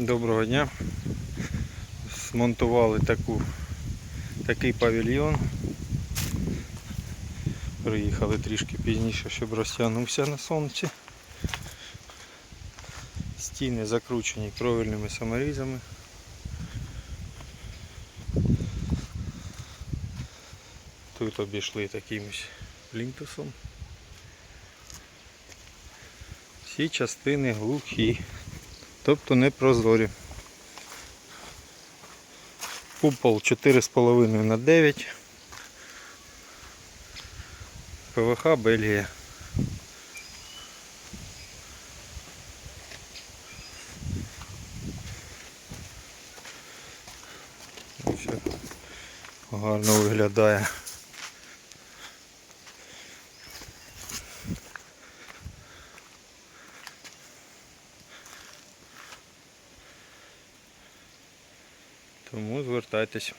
Доброго дня. Змонтували таку, такий павільйон. Приїхали трішки пізніше, щоб розтягнувся на сонці. Стіни закручені кровельними саморізами. Тут обійшли таким ось плінтусом. Всі частини глухі, тобто не прозорі. Купол 4,5 на 9. ПВХ Бельгія. Все гарно виглядає. Тому звертайтесь.